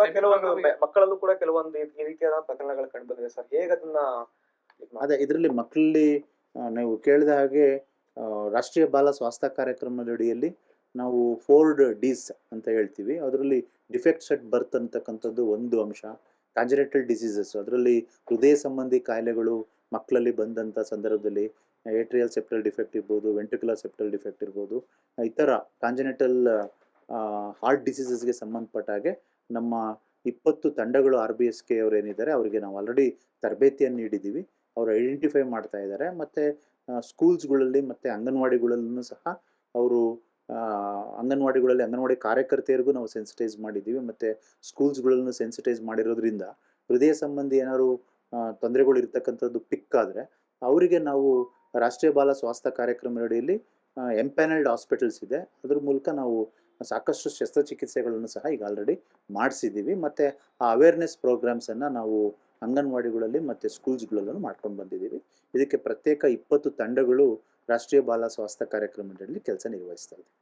ಕೂಡ ಕೆಲವೊಂದು ಮಕ್ಕಳಲ್ಲೂ ಕೂಡ ಕೆಲವೊಂದು ಈ- ರೀತಿಯಾದ ಪ್ರಕರಣಗಳು ಕಂಡು ಬಂದಿದೆ ಸರ್. ಹೇಗೆ ಅದನ್ನ ಅದೇ ಇದರಲ್ಲಿ ಮಕ್ಕಳಲ್ಲಿ ನೀವು ಕೇಳಿದ ಹಾಗೆ ರಾಷ್ಟ್ರೀಯ ಬಾಲ ಸ್ವಾಸ್ಥ್ಯ ಕಾರ್ಯಕ್ರಮದ ಅಡಿಯಲ್ಲಿ ನಾವು ಫೋರ್ಡ್ ಡೀಸ್ ಅಂತ ಹೇಳ್ತೀವಿ. ಅದರಲ್ಲಿ ಡಿಫೆಕ್ಟ್ಸ್ ಅಟ್ ಬರ್ತ್ ಅಂತಕ್ಕಂಥದ್ದು ಒಂದು ಅಂಶ. ಕಾಂಜರೇಟಲ್ ಡಿಸೀಸಸ್ ಅದರಲ್ಲಿ ಹೃದಯ ಸಂಬಂಧಿ ಕಾಯಿಲೆಗಳು ಮಕ್ಕಳಲ್ಲಿ ಬಂದಂಥ ಸಂದರ್ಭದಲ್ಲಿ ಏಟ್ರಿಯಲ್ ಸೆಪ್ಟಲ್ ಡಿಫೆಕ್ಟ್ ಇರ್ಬೋದು ವೆಂಟ್ರಿಕ್ಯುಲರ್ ಸೆಪ್ಟಲ್ ಡಿಫೆಕ್ಟ್ ಇರ್ಬೋದು ಈ ಥರ ಕಾಂಜನೆಟಲ್ ಹಾರ್ಟ್ ಡಿಸೀಸಸ್ಗೆ ಸಂಬಂಧಪಟ್ಟ ಹಾಗೆ ನಮ್ಮ ಇಪ್ಪತ್ತು ತಂಡಗಳು ಆರ್ ಬಿ ಎಸ್ ಕೆ ಅವ್ರು ಏನಿದ್ದಾರೆ, ಅವರಿಗೆ ನಾವು ಆಲ್ರೆಡಿ ತರಬೇತಿಯನ್ನು ನೀಡಿದ್ದೀವಿ. ಅವರು ಐಡೆಂಟಿಫೈ ಮಾಡ್ತಾ ಇದ್ದಾರೆ. ಮತ್ತು ಸ್ಕೂಲ್ಸ್ಗಳಲ್ಲಿ ಮತ್ತು ಅಂಗನವಾಡಿಗಳಲ್ಲೂ ಸಹ ಅವರು ಅಂಗನವಾಡಿಗಳಲ್ಲಿ ಅಂಗನವಾಡಿ ಕಾರ್ಯಕರ್ತೆಯರಿಗೂ ನಾವು ಸೆನ್ಸಿಟೈಸ್ ಮಾಡಿದ್ದೀವಿ. ಮತ್ತು ಸ್ಕೂಲ್ಸ್ಗಳಲ್ಲೂ ಸೆನ್ಸಿಟೈಸ್ ಮಾಡಿರೋದ್ರಿಂದ ಹೃದಯ ಸಂಬಂಧಿ ಏನಾದ್ರು ತೊಂದರೆಗಳು ಇರ್ತಕ್ಕಂಥದ್ದು ಪಿಕ್ ಆದರೆ ಅವರಿಗೆ ನಾವು ರಾಷ್ಟ್ರೀಯ ಬಾಲ ಸ್ವಾಸ್ಥ್ಯ ಕಾರ್ಯಕ್ರಮದಡಿಯಲ್ಲಿ ಎಂಪ್ಯಾನಲ್ಡ್ ಹಾಸ್ಪಿಟಲ್ಸ್ ಇದೆ. ಅದ್ರ ಮೂಲಕ ನಾವು ಸಾಕಷ್ಟು ಶಸ್ತ್ರಚಿಕಿತ್ಸೆಗಳನ್ನು ಸಹ ಈಗ ಆಲ್ರೆಡಿ ಮಾಡಿಸಿದ್ದೀವಿ. ಮತ್ತು ಆ ಅವೇರ್ನೆಸ್ ಪ್ರೋಗ್ರಾಮ್ಸನ್ನು ನಾವು ಅಂಗನವಾಡಿಗಳಲ್ಲಿ ಮತ್ತು ಸ್ಕೂಲ್ಸ್ಗಳಲ್ಲೂ ಮಾಡ್ಕೊಂಡು ಬಂದಿದ್ದೀವಿ. ಇದಕ್ಕೆ ಪ್ರತ್ಯೇಕ ಇಪ್ಪತ್ತು ತಂಡಗಳು ರಾಷ್ಟ್ರೀಯ ಬಾಲ ಸ್ವಾಸ್ಥ್ಯ ಕಾರ್ಯಕ್ರಮದಲ್ಲಿ ಕೆಲಸ ನಿರ್ವಹಿಸ್ತಾ ಇದೆ.